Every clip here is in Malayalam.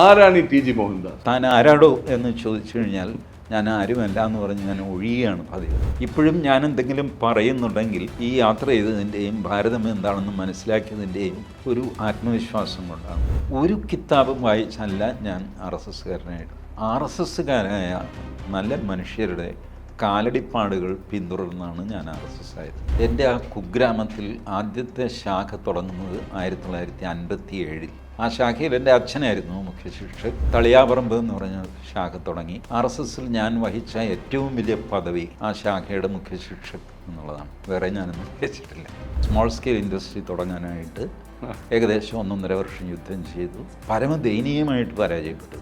ആരാണ് ഈ ടി ജി മോഹൻദാസ്? താൻ ആരാടോ എന്ന് ചോദിച്ചു കഴിഞ്ഞാൽ ഞാൻ ആരുമല്ല എന്ന് പറഞ്ഞ് ഞാൻ ഒഴിയുകയാണ് പതിവ്. ഇപ്പോഴും ഞാൻ എന്തെങ്കിലും പറയുന്നുണ്ടെങ്കിൽ ഈ യാത്ര ചെയ്തതിന്റെയും ഭാരതം എന്താണെന്ന് മനസ്സിലാക്കിയതിന്റെയും ഒരു ആത്മവിശ്വാസം കൊണ്ടാണ്. ഒരു കിതാബും വായിച്ചല്ല ഞാൻ ആർ എസ് എസ്സുകാരനായിട്ട്. ആർ എസ് എസ്സുകാരായ നല്ല മനുഷ്യരുടെ കാലടിപ്പാടുകൾ പിന്തുടർന്നാണ് ഞാൻ ആർ എസ് എസ് ആയത് എന്റെ ആ കുഗ്രാമത്തിൽ ആദ്യത്തെ ശാഖ തുടങ്ങുന്നത് ആയിരത്തി തൊള്ളായിരത്തി അൻപത്തി ഏഴിൽ ആ ശാഖയിൽ എന്റെ അച്ഛനായിരുന്നു മുഖ്യ ശിക്ഷക് തളിയാപറമ്പ് എന്ന് പറഞ്ഞ ശാഖ തുടങ്ങി. ആർ എസ് എസിൽ ഞാൻ വഹിച്ച ഏറ്റവും വലിയ പദവി ആ ശാഖയുടെ മുഖ്യ ശിക്ഷക് എന്നുള്ളതാണ്. വേറെ ഞാനൊന്നും വഹിച്ചിട്ടില്ല. സ്മോൾ സ്കെയിൽ ഇൻഡസ്ട്രി തുടങ്ങാനായിട്ട് ഏകദേശം ഒന്നൊന്നര വർഷം യുദ്ധം ചെയ്തു. പരമദയനീയമായിട്ട് പരാജയപ്പെട്ടു.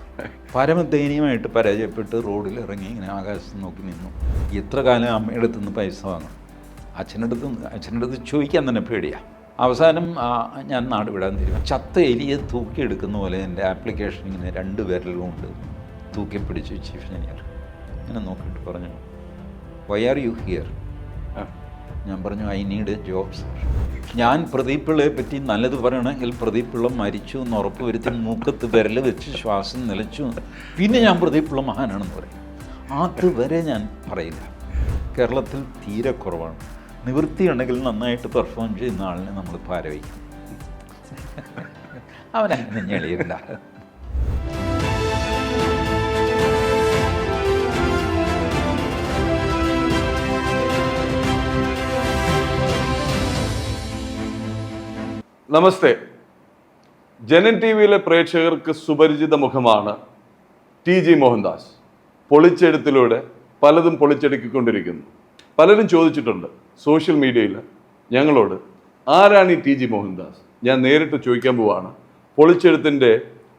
പരമദയനീയമായിട്ട് പരാജയപ്പെട്ട് റോഡിൽ ഇറങ്ങി ഇങ്ങനെ ആകാശത്ത് നോക്കി നിന്നു. എത്ര കാലം അമ്മയുടെ അടുത്ത് നിന്ന് പൈസ വാങ്ങും അച്ഛന്റെ അടുത്ത് ചോദിക്കാൻ തന്നെ പേടിയാണ് അവസാനം ഞാൻ നാട് വിടാൻ തീരുമാനം ചത്ത എലിയെ തൂക്കിയെടുക്കുന്ന പോലെ എന്റെ ആപ്ലിക്കേഷൻ ഇങ്ങനെ രണ്ട് പേരിലും ഉണ്ട് തൂക്കി പിടിച്ചു ചീഫ് എഞ്ചിനീയർ. ഇങ്ങനെ നോക്കിയിട്ട് പറഞ്ഞു വൈ ആർ യു ഹിയർ ഞാൻ പറഞ്ഞു I need a job sir ഞാൻ പ്രദീപ് പിള്ളയെ പറ്റി നല്ലത് പറയണമെങ്കിൽ പ്രദീപ് പിള്ള മരിച്ചു എന്ന് ഉറപ്പ് വരുത്തി മൂക്കത്ത് വിരൽ വെച്ച് ശ്വാസം നിലച്ചു. പിന്നെ ഞാൻ പ്രദീപ് പിള്ള മഹാനാണെന്ന് പറയും. അതുവരെ ഞാൻ പറയില്ല. കേരളത്തിൽ തീരെ കുറവാണ്. നിവൃത്തിയുണ്ടെങ്കിൽ നന്നായിട്ട് പെർഫോം ചെയ്യുന്ന ആളിനെ നമ്മൾ പാരവയ്ക്കും. അവനങ്ങനെ ഞെളിയില്ല. നമസ്തേ. ജനൻ ടി വിയിലെ പ്രേക്ഷകർക്ക് സുപരിചിത മുഖമാണ് ടി ജി മോഹൻദാസ്. പൊളിച്ചെഴുത്തിലൂടെ പലതും പൊളിച്ചെടുക്കിക്കൊണ്ടിരിക്കുന്നു. പലരും ചോദിച്ചിട്ടുണ്ട് സോഷ്യൽ മീഡിയയിൽ ഞങ്ങളോട് ആരാണ് ഈ ടി ജി മോഹൻദാസ്? ഞാൻ നേരിട്ട് ചോദിക്കാൻ പോവാണ്. പൊളിച്ചെഴുത്തിന്റെ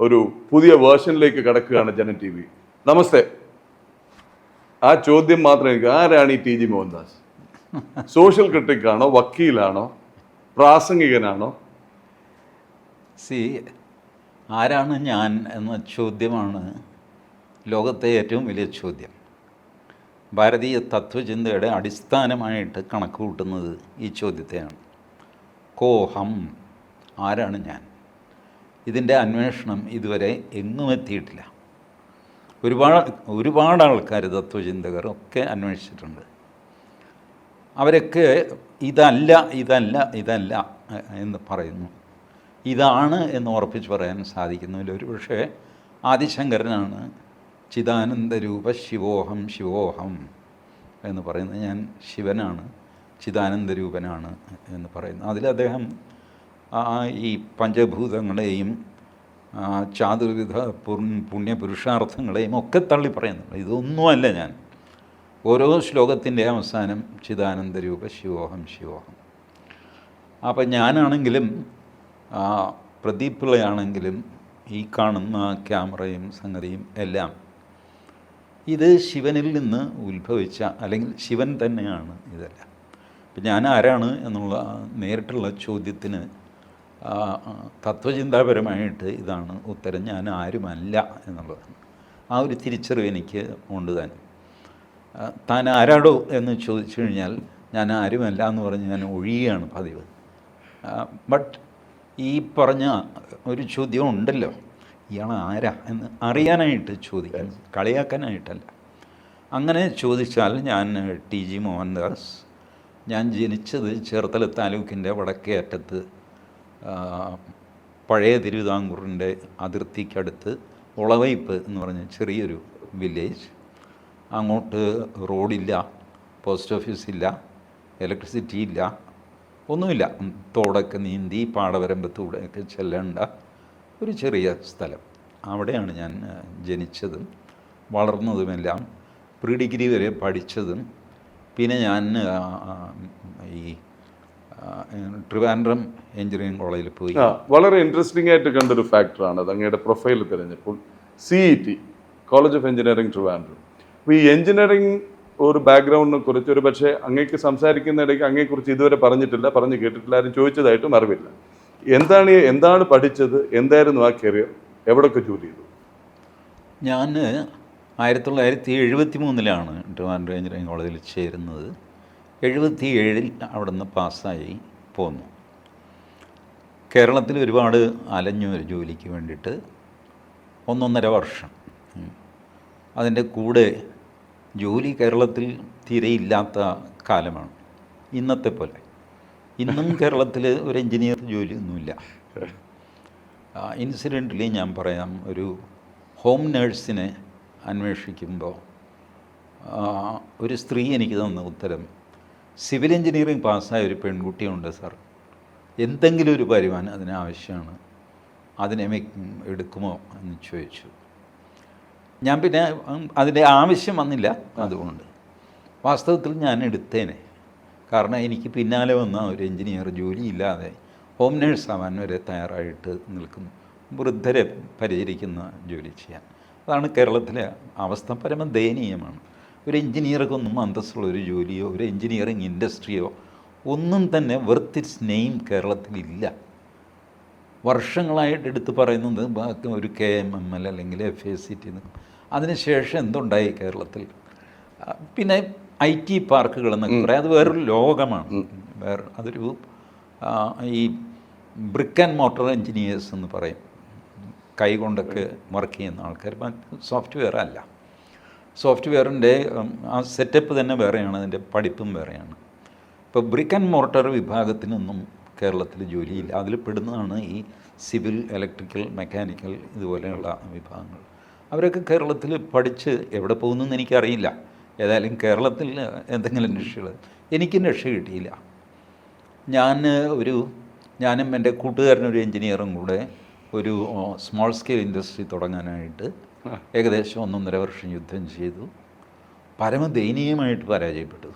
ഒരു പുതിയ വേർഷനിലേക്ക് കടക്കുകയാണ് ജനം ടി വി. നമസ്തേ. ആ ചോദ്യം മാത്രം എനിക്ക് ആരാണ് ഈ ടി ജി മോഹൻദാസ്? സോഷ്യൽ ക്രിട്ടിക്കാണോ വക്കീലാണോ പ്രാസംഗികനാണോ? സി ആരാണ് ഞാൻ എന്ന ചോദ്യമാണ് ലോകത്തെ ഏറ്റവും വലിയ ചോദ്യം. ഭാരതീയ തത്വചിന്തയുടെ അടിസ്ഥാനമായിട്ട് കണക്ക് കൂട്ടുന്നത് ഈ ചോദ്യത്തെയാണ്. കോഹം ആരാണ് ഞാൻ? ഇതിന്റെ അന്വേഷണം ഇതുവരെ എങ്ങും എത്തിയിട്ടില്ല. ഒരുപാട് ഒരുപാട് ആൾക്കാർ തത്വചിന്തകർ ഒക്കെ അന്വേഷിച്ചിട്ടുണ്ട്. അവരൊക്കെ ഇതല്ല ഇതല്ല ഇതല്ല എന്ന് പറയുന്നു. ഇതാണ് എന്ന് ഉറപ്പിച്ച് പറയാൻ സാധിക്കുന്നില്ല. ഒരു പക്ഷേ ആദിശങ്കരനാണ് ചിദാനന്ദരൂപ ശിവോഹം ശിവോഹം എന്ന് പറയുന്നത് ഞാൻ ശിവനാണ് ചിദാനന്ദരൂപനാണ് എന്ന് പറയുന്നു അതിൽ അദ്ദേഹം ഈ പഞ്ചഭൂതങ്ങളെയും ചാതുർവിധ പുണ്യപുരുഷാർത്ഥങ്ങളെയും ഒക്കെ തള്ളി പറയുന്നുണ്ട്. ഇതൊന്നുമല്ല ഞാൻ. ഓരോ ശ്ലോകത്തിന്റെ അവസാനം ചിദാനന്ദരൂപ ശിവോഹം. ശിവോഹം അപ്പം ഞാനാണെങ്കിലും പ്രദീപ് പിള്ളയാണെങ്കിലും ഈ കാണുന്ന ക്യാമറയും സംഗതിയും എല്ലാം ഇത് ശിവനിൽ നിന്ന് ഉത്ഭവിച്ച അല്ലെങ്കിൽ ശിവൻ തന്നെയാണ് ഇതെല്ലാം. ഇപ്പം ഞാൻ ആരാണ് എന്നുള്ള നേരിട്ടുള്ള ചോദ്യത്തിന് തത്വചിന്താപരമായിട്ട് ഇതാണ് ഉത്തരം. ഞാൻ ആരുമല്ല എന്നുള്ളതാണ്. ആ ഒരു തിരിച്ചറിവ് എനിക്ക് ഉണ്ട് തന്നെ താൻ ആരാടോ എന്ന് ചോദിച്ചു കഴിഞ്ഞാൽ ഞാൻ ആരുമല്ല എന്ന് പറഞ്ഞ് ഞാൻ ഒഴിയുകയാണ് പതിവ്. ബട്ട് ഈ പറഞ്ഞ ഒരു ചോദ്യം ഉണ്ടല്ലോ. ഇയാൾ ആരാ എന്ന് അറിയാനായിട്ട് ചോദിക്കണം കളിയാക്കാനായിട്ടല്ല. അങ്ങനെ ചോദിച്ചാൽ ഞാൻ ടി ജി മോഹൻദാസ് ഞാൻ ജനിച്ചത് ചേർത്തല താലൂക്കിന്റെ വടക്കേ അറ്റത്ത് പഴയ തിരുവിതാംകൂറിന്റെ അതിർത്തിക്കടുത്ത് ഒളവയ്പ്പ് എന്ന് പറഞ്ഞ ചെറിയൊരു വില്ലേജ്. അങ്ങോട്ട് റോഡില്ല പോസ്റ്റ് ഓഫീസ് ഇല്ല ഇലക്ട്രിസിറ്റി ഇല്ല ഒന്നുമില്ല തോടൊക്കെ നീന്തി പാടവരമ്പത്തൂടെയൊക്കെ ചെല്ലേണ്ട. ഒരു ചെറിയ സ്ഥലം. അവിടെയാണ് ഞാൻ ജനിച്ചതും വളർന്നതുമെല്ലാം. പ്രീ ഡിഗ്രി വരെ പഠിച്ചതും. പിന്നെ ഞാൻ ഈ ട്രിവാൻഡ്രം എഞ്ചിനീയറിംഗ് കോളേജിൽ പോയി. വളരെ ഇൻട്രസ്റ്റിംഗ് ആയിട്ട് കണ്ടൊരു ഫാക്ടറാണ് അത് അങ്ങയുടെ profile തിരഞ്ഞപ്പോൾ. C E T college of engineering Trivandrum അപ്പോൾ ഈ എഞ്ചിനീയറിംഗ് ഒരു ബാക്ക്ഗ്രൗണ്ടിനെ കുറിച്ച് ഒരു പക്ഷേ അങ്ങേക്ക് സംസാരിക്കുന്ന ഇടയ്ക്ക് അങ്ങയെക്കുറിച്ച് ഇതുവരെ പറഞ്ഞിട്ടില്ല. പറഞ്ഞ് കേട്ടിട്ടില്ല. ആരും ചോദിച്ചതായിട്ടും അറിവില്ല. എന്താണ് എന്താണ് പഠിച്ചത്? എന്തായിരുന്നു ആ കരിയർ എവിടെയൊക്കെ ജോലി ചെയ്തു? ഞാൻ ആയിരത്തി തൊള്ളായിരത്തി എഴുപത്തി മൂന്നിലാണ് ട്രിവാൻഡ്രം എഞ്ചിനീയറിംഗ് കോളേജിൽ ചേരുന്നത്. എഴുപത്തി ഏഴിൽ അവിടെ നിന്ന് പാസ്സായി പോന്നു. കേരളത്തിൽ ഒരുപാട് അലഞ്ഞു ഒരു ജോലിക്ക് വേണ്ടിയിട്ട് ഒന്നൊന്നര വർഷം. അതിന്റെ കൂടെ ജോലി കേരളത്തിൽ തീരെ ഇല്ലാത്ത കാലമാണ്. ഇന്നത്തെ പോലെ. ഇന്നും കേരളത്തിൽ ഒരു എഞ്ചിനീയർ ജോലിയൊന്നുമില്ല. ഇൻസിഡന്റലി ഞാൻ പറയാം ഒരു ഹോം നേഴ്സിനെ അന്വേഷിക്കുമ്പോൾ ഒരു സ്ത്രീ എനിക്ക് തന്ന ഉത്തരം സിവിൽ എഞ്ചിനീയറിംഗ് പാസ്സായ ഒരു പെൺകുട്ടിയുണ്ട് സാർ. എന്തെങ്കിലും ഒരു വരുമാനം അതിന് ആവശ്യമാണ്. അതിനെ എടുക്കുമോ? എന്ന് ചോദിച്ചു. ഞാൻ പിന്നെ അതിന്റെ ആവശ്യം വന്നില്ല അതുകൊണ്ട്. വാസ്തവത്തിൽ ഞാൻ എടുത്തേനെ. കാരണം എനിക്ക് പിന്നാലെ വന്ന ഒരു എഞ്ചിനീയർ ജോലിയില്ലാതെ ഹോം നേഴ്സ് ആവാൻ വരെ തയ്യാറായിട്ട് നിൽക്കുന്നു. വൃദ്ധരെ പരിചരിക്കുന്ന ജോലി ചെയ്യാൻ. അതാണ് കേരളത്തിലെ അവസ്ഥ പരമ ദയനീയമാണ്. ഒരു എഞ്ചിനീയർക്കൊന്നും അന്തസ്സുള്ള ഒരു ജോലിയോ ഒരു എഞ്ചിനീയറിങ് ഇൻഡസ്ട്രിയോ ഒന്നും തന്നെ വെർത്ത് ഇറ്റ്സ് നെയിം കേരളത്തിലില്ല വർഷങ്ങളായിട്ട് എടുത്തു പറയുന്നത് ബാക്കി ഒരു കെ എം എം എൽ അല്ലെങ്കിൽ എഫ് എ സി ടി അതിനുശേഷം എന്തുണ്ടായി കേരളത്തിൽ? പിന്നെ ഐ ടി പാർക്കുകൾ എന്നൊക്കെ പറയാം. അത് വേറൊരു ലോകമാണ്. വേറെ അതൊരു ഈ ബ്രിക്ക് ആൻഡ് മോട്ടോർ എൻജിനീയേഴ്സ് എന്ന് പറയും. കൈകൊണ്ടൊക്കെ വർക്ക് ചെയ്യുന്ന ആൾക്കാർ. സോഫ്റ്റ്വെയർ അല്ല. സോഫ്റ്റ്വെയറിന്റെ ആ സെറ്റപ്പ് തന്നെ വേറെയാണ്. അതിന്റെ പഠിപ്പും വേറെയാണ്. ഇപ്പോൾ ബ്രിക്ക് ആൻഡ് മോർട്ടർ വിഭാഗത്തിനൊന്നും കേരളത്തിൽ ജോലിയില്ല. അതിൽ പെടുന്നതാണ് ഈ സിവിൽ ഇലക്ട്രിക്കൽ മെക്കാനിക്കൽ ഇതുപോലെയുള്ള വിഭാഗങ്ങൾ. അവരൊക്കെ കേരളത്തിൽ പഠിച്ച് എവിടെ പോകുന്നെന്ന് എനിക്കറിയില്ല. ഏതായാലും കേരളത്തിൽ എന്തെങ്കിലും രക്ഷകൾ. എനിക്കും രക്ഷ കിട്ടിയില്ല. ഞാൻ ഒരു ഞാനും എന്റെ കൂട്ടുകാരനൊരു എൻജിനീയറും കൂടെ ഒരു സ്മോൾ സ്കെയിൽ ഇൻഡസ്ട്രി തുടങ്ങാനായിട്ട് ഏകദേശം ഒന്നൊന്നര വർഷം യുദ്ധം ചെയ്തു. പരമദയനീയമായിട്ട് പരാജയപ്പെട്ടു.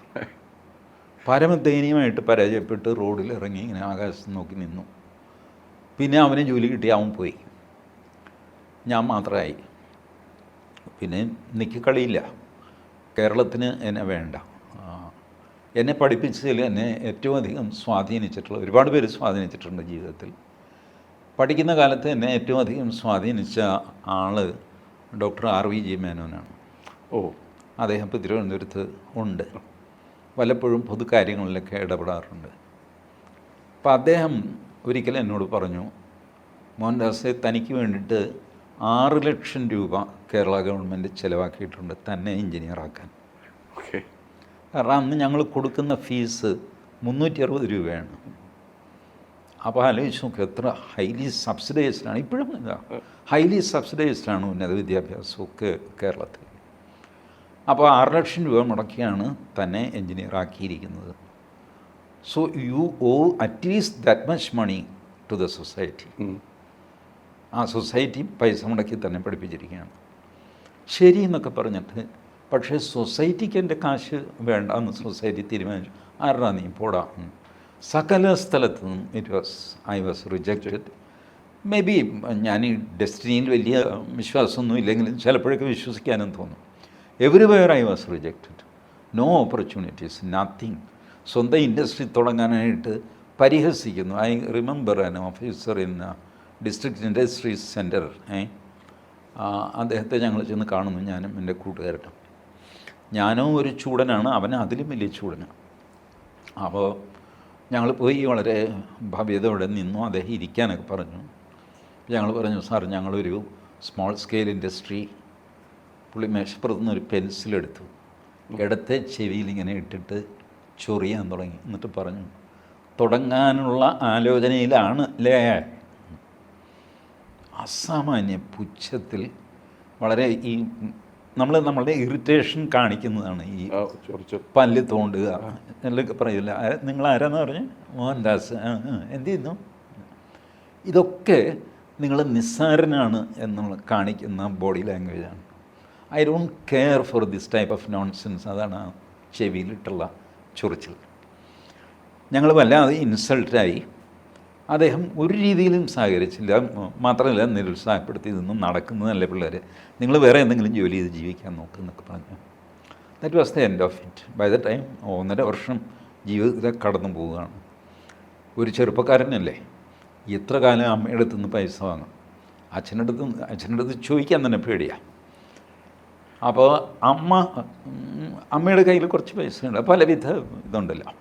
പരമദയനീയമായിട്ട് പരാജയപ്പെട്ട് റോഡിൽ ഇറങ്ങി ഇങ്ങനെ ആകാശത്ത് നോക്കി നിന്നു. പിന്നെ അവന് ജോലി കിട്ടി അവൻ പോയി. ഞാൻ മാത്രമായി. പിന്നെ എനിക്ക് കളിയില്ല. കേരളത്തിന് എന്നെ വേണ്ട. എന്നെ പഠിപ്പിച്ചതിൽ എന്നെ ഏറ്റവും അധികം സ്വാധീനിച്ചിട്ടുള്ള ഒരുപാട് പേര് സ്വാധീനിച്ചിട്ടുണ്ട് ജീവിതത്തിൽ. പഠിക്കുന്ന കാലത്ത് എന്നെ ഏറ്റവും അധികം സ്വാധീനിച്ച ആൾ ഡോക്ടർ ആർ വി ജി മേനോനാണ്. ഓ അദ്ദേഹം ഇപ്പോൾ തിരുവനന്തപുരത്ത് ഉണ്ട്. വല്ലപ്പോഴും പൊതുകാര്യങ്ങളിലൊക്കെ ഇടപെടാറുണ്ട്. അപ്പോൾ അദ്ദേഹം ഒരിക്കലും എന്നോട് പറഞ്ഞു മോഹൻദാസെ തനിക്ക് വേണ്ടിയിട്ട് ആറ് ലക്ഷം രൂപ കേരള ഗവൺമെന്റ് ചിലവാക്കിയിട്ടുണ്ട് തന്നെ എഞ്ചിനീയറാക്കാൻ ഓക്കെ കാരണം അന്ന് ഞങ്ങൾ കൊടുക്കുന്ന ഫീസ് മുന്നൂറ്റി അറുപത് രൂപയാണ്. അപ്പോൾ ആലോചിച്ച് നോക്കുക എത്ര ഹൈലി സബ്സിഡൈസ്ഡ് ആണ്. ഇപ്പോഴും ഇതാ. ഹൈലി സബ്സിഡൈസ്ഡ് ആണ് ഉന്നത വിദ്യാഭ്യാസമൊക്കെ കേരളത്തിൽ. അപ്പോൾ ആറ് ലക്ഷം രൂപ മുടക്കിയാണ് തന്നെ engineer ആക്കിയിരിക്കുന്നത്. So you owe at least that much money to the society ആ സൊസൈറ്റി പൈസ മുടക്കി തന്നെ പഠിപ്പിച്ചിരിക്കുകയാണ്. ശരി എന്നൊക്കെ പറഞ്ഞിട്ട് പക്ഷേ സൊസൈറ്റിക്ക് എന്റെ കാശ് വേണ്ട എന്ന് സൊസൈറ്റി തീരുമാനിച്ചു. ആരുടെ നീ? പോടാ. സകല സ്ഥലത്തു നിന്നും it was I was rejected may be ഞാൻ ഈ ഡെസ്റ്റിനിയിൽ വലിയ വിശ്വാസമൊന്നും ഇല്ലെങ്കിലും ചിലപ്പോഴൊക്കെ വിശ്വസിക്കാനും തോന്നും. Everywhere I was rejected no opportunities nothing സ്വന്തം ഇൻഡസ്ട്രി തുടങ്ങാനായിട്ട് പരിഹസിക്കുന്നു. I remember an officer in district industries centre അദ്ദേഹത്തെ ഞങ്ങൾ ചെന്ന് കാണുന്നു ഞാനും എന്റെ കൂട്ടുകാരനും ഞാനും ഒരു ചൂടനാണ് അവൻ അതിലും വലിയ ചൂടനാണ് അപ്പോൾ ഞങ്ങൾ പോയി വളരെ ഭവ്യതയോടെ നിന്നു അദ്ദേഹം ഇരിക്കാനൊക്കെ പറഞ്ഞു. ഞങ്ങൾ പറഞ്ഞു സാർ ഞങ്ങളൊരു സ്മോൾ സ്കെയിൽ ഇൻഡസ്ട്രി പുള്ളി മേശപ്പുറത്ത് നിന്ന് ഒരു പെൻസിലെടുത്തു ഇടത്തെ ചെവിയിൽ ഇങ്ങനെ ഇട്ടിട്ട് ചൊറിയാൻ തുടങ്ങി. എന്നിട്ട് പറഞ്ഞു തുടങ്ങാനുള്ള ആലോചനയിലാണ് അല്ലേ? അസാമാന്യ പുച്ഛത്തിൽ വളരെ ഈ നമ്മൾ നമ്മളുടെ ഇറിറ്റേഷൻ കാണിക്കുന്നതാണ് ഈ പല്ല് തോണ്ടുക. എന്നൊക്കെ പറയില്ല നിങ്ങൾ ആരാന്ന് പറഞ്ഞ്? മോഹൻദാസ്. എന്ത് ചെയ്യുന്നു? ഇതൊക്കെ നിങ്ങൾ നിസ്സാരനാണ് എന്ന് കാണിക്കുന്ന ബോഡി ലാംഗ്വേജാണ് I don't care for this type of nonsense അതാണ് ആ ചെവിയിലിട്ടുള്ള ചൊറിച്ചിൽ. ഞങ്ങൾ വല്ലാതെ ഇൻസൾട്ടായി അദ്ദേഹം ഒരു രീതിയിലും സഹകരിച്ചില്ല. മാത്രമല്ല നിരുത്സാഹപ്പെടുത്തി നിന്നും നടക്കുന്നതല്ലേ പിള്ളേർ നിങ്ങൾ വേറെ എന്തെങ്കിലും ജോലി ചെയ്ത് ജീവിക്കാൻ നോക്കുക എന്നൊക്കെ പറഞ്ഞു. That was the end of it by the time ഒന്നര വർഷം ജീവിതത്തിൽ കടന്നു പോവുകയാണ്. ഒരു ചെറുപ്പക്കാരനല്ലേ? എത്ര കാലം അമ്മയുടെ അടുത്ത് നിന്ന് പൈസ വാങ്ങും? അച്ഛന്റെ അടുത്ത് അച്ഛന്റെ അടുത്ത് ചോദിക്കാൻ തന്നെ പേടിയാണ് അപ്പോൾ അമ്മ അമ്മയുടെ കയ്യിൽ കുറച്ച് പൈസ ഉണ്ട് പലവിധ ഇതുണ്ടല്ലോ.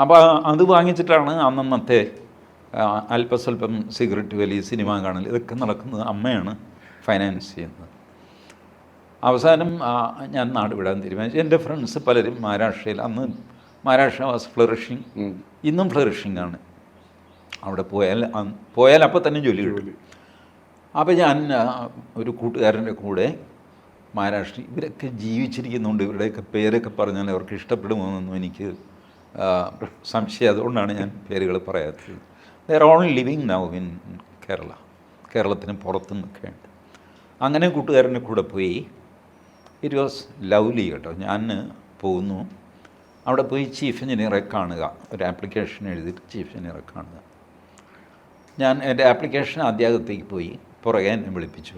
അപ്പോൾ അത് വാങ്ങിച്ചിട്ടാണ് അന്നന്നത്തെ അല്പസ്വല്പം സിഗരറ്റ് വലി സിനിമ കാണൽ ഇതൊക്കെ നടക്കുന്നത് അമ്മയാണ് ഫൈനാൻസ് ചെയ്യുന്നത്. അവസാനം ഞാൻ നാട് വിടാൻ തീരുമാനിച്ചു. എന്റെ ഫ്രണ്ട്സ് പലരും മഹാരാഷ്ട്രയിൽ അന്ന് മഹാരാഷ്ട്ര വാസ് ഫ്ലറിഷിങ് ഇന്നും ഫ്ലറിഷിംഗ് ആണ്. അവിടെ പോയാൽ പോയാൽ അപ്പോൾ തന്നെ ജോലി കിട്ടും. അപ്പോൾ ഞാൻ ഒരു കൂട്ടുകാരന്റെ കൂടെ മഹാരാഷ്ട്ര ഇവരൊക്കെ ജീവിച്ചിരിക്കുന്നുണ്ട്. ഇവരുടെയൊക്കെ പേരൊക്കെ പറഞ്ഞാൽ അവർക്ക് ഇഷ്ടപ്പെടുമോ എന്നൊന്നും എനിക്ക് സംശയം. അതുകൊണ്ടാണ് ഞാൻ പേരുകൾ പറയാത്തത്. They're on living now in Kerala കേരളത്തിന് പുറത്ത് നിൽക്കേണ്ട അങ്ങനെ കൂട്ടുകാരന്റെ കൂടെ പോയി. ഇറ്റ് വാസ് ലവ്ലി കേട്ടോ. ഞാൻ പോകുന്നു അവിടെ പോയി ചീഫ് എഞ്ചിനീയറെ കാണുക. ഒരു ആപ്ലിക്കേഷൻ എഴുതിയിട്ട് ചീഫ് എഞ്ചിനീയറെ കാണുക. ഞാൻ എന്റെ ആപ്ലിക്കേഷൻ അദ്ദേഹത്തേക്ക് പോയി. പുറകെ എന്നെ വിളിപ്പിച്ചു.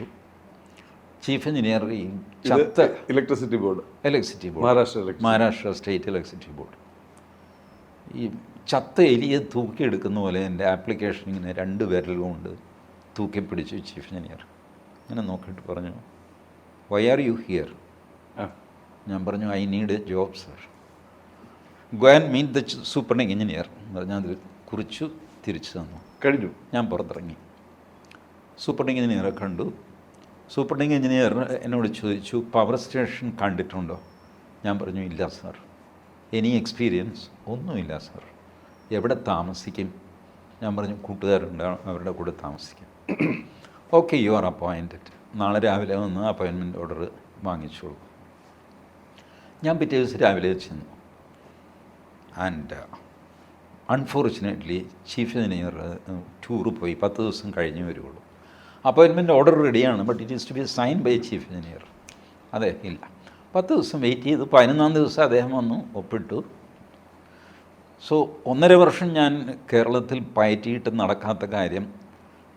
ചീഫ് എഞ്ചിനീയർ ഈ ചത്ത electricity board electricity board Maharashtra electricity. Maharashtra state electricity board ഈ ചത്ത എലിയെ തൂക്കിയെടുക്കുന്ന പോലെ എന്റെ ആപ്ലിക്കേഷൻ ഇങ്ങനെ രണ്ട് വിരൽ തൂക്കി തൂക്കിപ്പിടിച്ചു ചീഫ് എഞ്ചിനീയർ. ഇങ്ങനെ നോക്കിയിട്ട് പറഞ്ഞു വൈ ആർ യു ഹിയർ ഞാൻ പറഞ്ഞു I need a job sir go and meet the super engineer എന്ന് പറഞ്ഞാൽ അത് കുറിച്ചു തിരിച്ചു തന്നു. കഴിഞ്ഞു. ഞാൻ പുറത്തിറങ്ങി. സൂപ്പർ എഞ്ചിനീയറെ കണ്ടു. സൂപ്പർ എഞ്ചിനീയർ എന്നോട് ചോദിച്ചു പവർ സ്റ്റേഷൻ കണ്ടിട്ടുണ്ടോ? ഞാൻ പറഞ്ഞു ഇല്ല സാർ എനി എക്സ്പീരിയൻസ് ഒന്നുമില്ല സാർ എവിടെ താമസിക്കും? ഞാൻ പറഞ്ഞു കൂട്ടുകാരുണ്ട് അവരുടെ കൂടെ താമസിക്കും. ഓക്കെ യു ആർ അപ്പോയിന്റഡ് നാളെ രാവിലെ വന്ന് അപ്പോയിൻമെന്റ് ഓർഡർ വാങ്ങിച്ചോളൂ. ഞാൻ പിറ്റേ ദിവസം രാവിലെ ചെന്നു. And unfortunately chief engineer tour പോയി. പത്ത് ദിവസം കഴിഞ്ഞേ വരുള്ളൂ അപ്പോയിൻമെന്റ് ഓർഡർ റെഡിയാണ് but it is to be sign by chief engineer അതെ ഇല്ല. പത്ത് ദിവസം വെയിറ്റ് ചെയ്ത്. പതിനൊന്നാം ദിവസം അദ്ദേഹം വന്നു ഒപ്പിട്ടു. സോ ഒന്നര വർഷം ഞാൻ കേരളത്തിൽ പയറ്റിയിട്ട് നടക്കാത്ത കാര്യം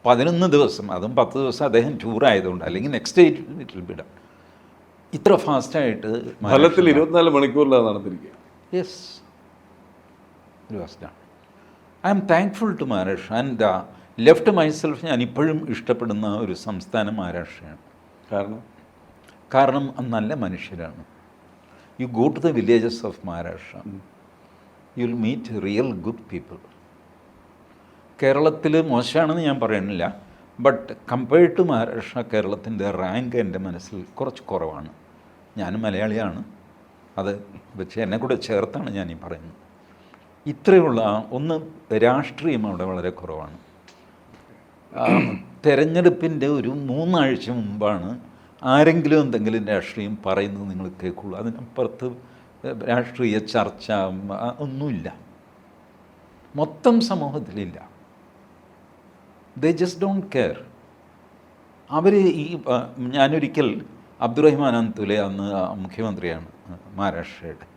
പതിനൊന്ന് ദിവസം അതും പത്ത് ദിവസം അദ്ദേഹം ടൂറായതുകൊണ്ട് അല്ലെങ്കിൽ next day it will be done ഇത്ര ഫാസ്റ്റായിട്ട് ഫലത്തിൽ ഇരുപത്തിനാല് മണിക്കൂറിലാണ് നടന്നിരിക്കുക. യെസ് ഒരു ഫാസ്റ്റാണ് I am thankful to Maharashtra and the left myself ഞാൻ ഇപ്പോഴും ഇഷ്ടപ്പെടുന്ന ഒരു സംസ്ഥാനം മഹാരാഷ്ട്രയാണ്. കാരണം? കാരണം നല്ല മനുഷ്യരാണ്. You go to the villages of Maharashtra you will meet real good people കേരളത്തിൽ മോശമാണെന്ന് ഞാൻ പറയുന്നില്ല ബട്ട് കമ്പയർഡ് ടു മഹാരാഷ്ട്ര കേരളത്തിന്റെ റാങ്ക് എന്റെ മനസ്സിൽ കുറച്ച് കുറവാണ്. ഞാൻ മലയാളിയാണ്. അത് വെച്ച് എന്നെ കൂടെ ചേർത്താണ് ഞാൻ ഈ പറയുന്നത്. ഇത്രയുള്ള ഒന്ന് രാഷ്ട്രീയം അവിടെ വളരെ കുറവാണ്. തെരഞ്ഞെടുപ്പിന്റെ ഒരു മൂന്നാഴ്ച മുമ്പാണ് ആരെങ്കിലും എന്തെങ്കിലും രാഷ്ട്രീയം പറയുന്നത് നിങ്ങൾ കേൾക്കുള്ളൂ. അതിനപ്പുറത്ത് രാഷ്ട്രീയ ചർച്ച ഒന്നുമില്ല. മൊത്തം സമൂഹത്തിലില്ല. ദേ ജസ്റ്റ് ഡോണ്ട് കെയർ അവർ ഈ ഞാനൊരിക്കൽ അബ്ദുറഹിമാൻ അന്തുലെ അന്ന് മുഖ്യമന്ത്രിയാണ് മഹാരാഷ്ട്രയുടെ.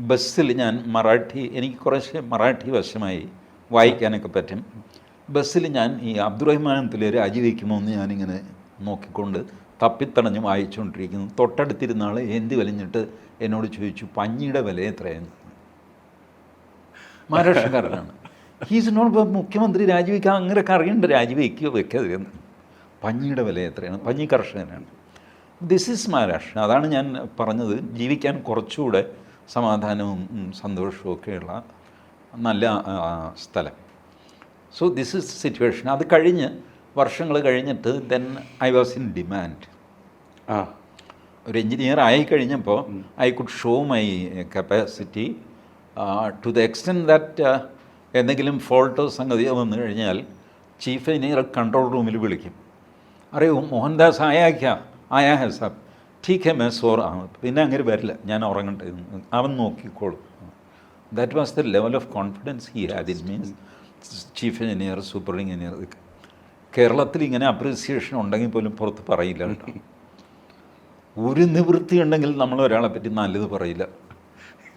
ബസ്സിൽ ഞാൻ മറാഠി എനിക്ക് കുറച്ച് മറാഠി വശമായി വായിക്കാനൊക്കെ പറ്റും. ബസ്സിൽ ഞാൻ ഈ അബ്ദുറഹിമാൻ അന്തുലെ രാജിവെക്കുമോ എന്ന് ഞാനിങ്ങനെ നോക്കിക്കൊണ്ട് തപ്പിത്തടഞ്ഞ് വായിച്ചുകൊണ്ടിരിക്കുന്നു. തൊട്ടടുത്തിരുന്ന ആൾ എന്തി വലിഞ്ഞിട്ട് എന്നോട് ചോദിച്ചു പഞ്ഞിയുടെ വില എത്രയെന്ന് മഹാരാഷ്ട്രക്കാരനാണ്. ഹീസ് നോട്ട് മുഖ്യമന്ത്രി രാജിവെക്കുക അങ്ങനെയൊക്കെ അറിയണ്ട രാജിവെക്കുകയോ വെക്കാതെ പഞ്ഞിയുടെ വില എത്രയാണ്? പഞ്ഞി കർഷകനാണ്. This is Maharashtra. അതാണ് ഞാൻ പറഞ്ഞത്. ജീവിക്കാൻ കുറച്ചുകൂടെ സമാധാനവും സന്തോഷവും ഒക്കെയുള്ള നല്ല സ്ഥലം. സോ ദിസ് ഇസ് സിറ്റുവേഷൻ അത് കഴിഞ്ഞ് വർഷങ്ങൾ കഴിഞ്ഞിട്ട് then I was in demand ആ. ഒരു എൻജിനീയർ ആയി കഴിഞ്ഞപ്പോൾ I could show my capacity to the extent that എന്തെങ്കിലും ഫോൾട്ടോ സംഗതിയോ വന്നു കഴിഞ്ഞാൽ ചീഫ് എഞ്ചിനീയർ കൺട്രോൾ റൂമിൽ വിളിക്കും. അറിയൂ മോഹൻദാസ് ആയാക്കാം ആയാ ഹെ സാബ് ടീക്ക് എം എസ് ഓർ പിന്നെ അങ്ങനെ വരില്ല. ഞാൻ ഉറങ്ങട്ടെ. അവൻ നോക്കിക്കോളും. That was the level of confidence he had it means chief engineer super engineer ഇതൊക്കെ കേരളത്തിൽ ഇങ്ങനെ അപ്രീസിയേഷൻ ഉണ്ടെങ്കിൽ പോലും പുറത്ത് പറയില്ല കേട്ടോ. ഒരു നിവൃത്തി ഉണ്ടെങ്കിൽ നമ്മൾ ഒരാളെ പറ്റി നല്ലത് പറയില്ല.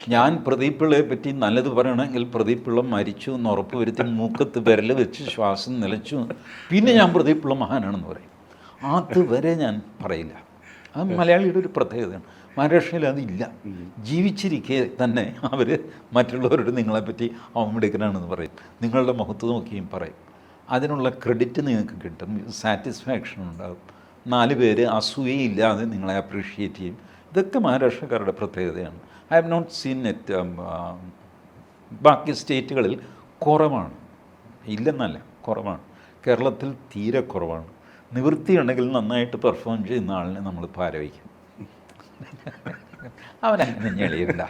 ഞാൻ പ്രദീപ് പിള്ളയെ പറ്റി നല്ലത് പറയണമെങ്കിൽ പ്രദീപ് പിള്ള മരിച്ചു എന്ന് ഉറപ്പ് വരുത്തി മൂക്കത്ത് വിരൽ വെച്ച് ശ്വാസം നിലച്ചു. പിന്നെ ഞാൻ പ്രദീപ് പിള്ള മഹാനാണെന്ന് പറയും. അതുവരെ ഞാൻ പറയില്ല. അത് മലയാളിയുടെ ഒരു പ്രത്യേകതയാണ്. മഹാരാഷ്ട്രയിൽ അതില്ല ജീവിച്ചിരിക്കെ തന്നെ അവർ മറ്റുള്ളവരോട് നിങ്ങളെപ്പറ്റി അവമെടുക്കനാണെന്ന് പറയും. നിങ്ങളുടെ മുഖത്ത് നോക്കിയും പറയും. അതിനുള്ള ക്രെഡിറ്റ് നിങ്ങൾക്ക് കിട്ടും. സാറ്റിസ്ഫാക്ഷൻ ഉണ്ടാകും നാല് പേര് അസൂയയില്ലാതെ നിങ്ങളെ അപ്രീഷിയേറ്റ് ചെയ്യും. ഇതൊക്കെ മഹാരാഷ്ട്രക്കാരുടെ പ്രത്യേകതയാണ്. I have not seen it ബാക്കി സ്റ്റേറ്റുകളിൽ കുറവാണ്. ഇല്ലെന്നല്ല കുറവാണ്. കേരളത്തിൽ തീരെ കുറവാണ്. നിവൃത്തിയുണ്ടെങ്കിൽ നന്നായിട്ട് പെർഫോം ചെയ്യുന്ന ആളിനെ നമ്മൾ പാരവയ്ക്കും. അവനങ്ങനെ ഞെളിയില്ല.